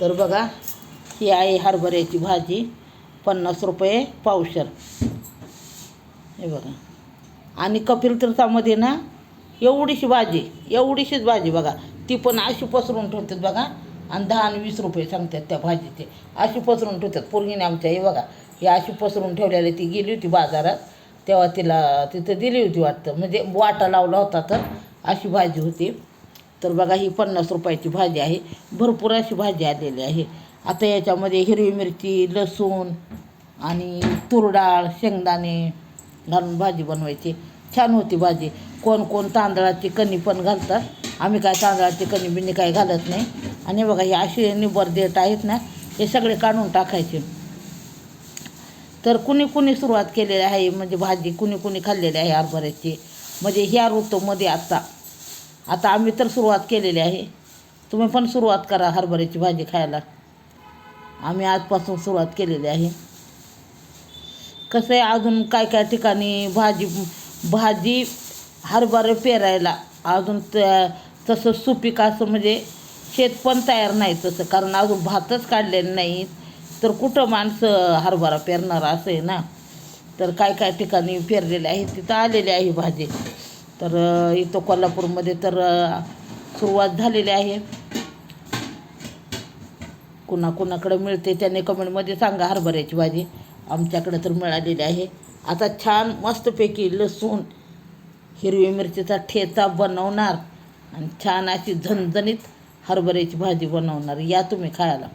तर बघा ही आहे हरभऱ्याची भाजी पन्नास रुपये पावशर. हे बघा. आणि कपिल तीर्थामध्ये ना एवढीशी भाजी एवढीशीच भाजी बघा. ती पण अशी पसरून ठेवतात बघा. आणि दहा आणि वीस रुपये सांगतात त्या भाजीचे. अशी पसरून ठेवतात. पोरगीने आमच्या हे बघा ही अशी पसरून ठेवलेली ती गेली होती बाजारात. तेव्हा तिला तिथं दिली होती वाटतं. म्हणजे वाटा लावला होता तर अशी भाजी होती. तर बघा ही पन्नास रुपयाची भाजी आहे. भरपूर अशी भाजी आलेली आहे. आता याच्यामध्ये हिरवी मिरची लसूण आणि तुरडाळ शेंगदाणे घालून भाजी बनवायची. छान होती भाजी. कोण कोण तांदळाची कणी पण घालतात. आम्ही काय तांदळाची कणी बिणी काय घालत नाही. आणि बघा हे असे निबर देत आहेत ना हे सगळे काढून टाकायचे. तर कुणी कुणी सुरुवात केलेली आहे म्हणजे भाजी कुणी कुणी खाल्लेली आहे हरभऱ्याची. म्हणजे ह्या ऋतूमध्ये आता. आता आम्ही तर सुरुवात केलेली आहे. तुम्ही पण सुरुवात करा हरभऱ्याची भाजी खायला. आम्ही आजपासून सुरुवात केलेली आहे. कसं आहे अजून काय काय ठिकाणी भाजी भाजी हरभरे पेरायला अजून त्या तसं सुपीक असं म्हणजे शेत पण तयार नाही तसं कारण अजून भातच काढलेले नाहीत तर कुठं माणसं हरभरा पेरणार असं आहे ना? तर काय काय ठिकाणी पेरलेले आहे तिथं आलेली आहे भाजी. तर इथं कोल्हापूरमध्ये तर सुरुवात झालेली आहे. कुणाकुणाकडे मिळते त्याने कमेंटमध्ये सांगा हरभऱ्याची भाजी. आमच्याकडं तर मिळालेली आहे. आता छान मस्तपैकी लसूण हिरवी मिरचीचा ठेचा बनवणार आणि छान अशी झणझणीत हरभऱ्याची भाजी बनवणार. या तुम्ही खायला.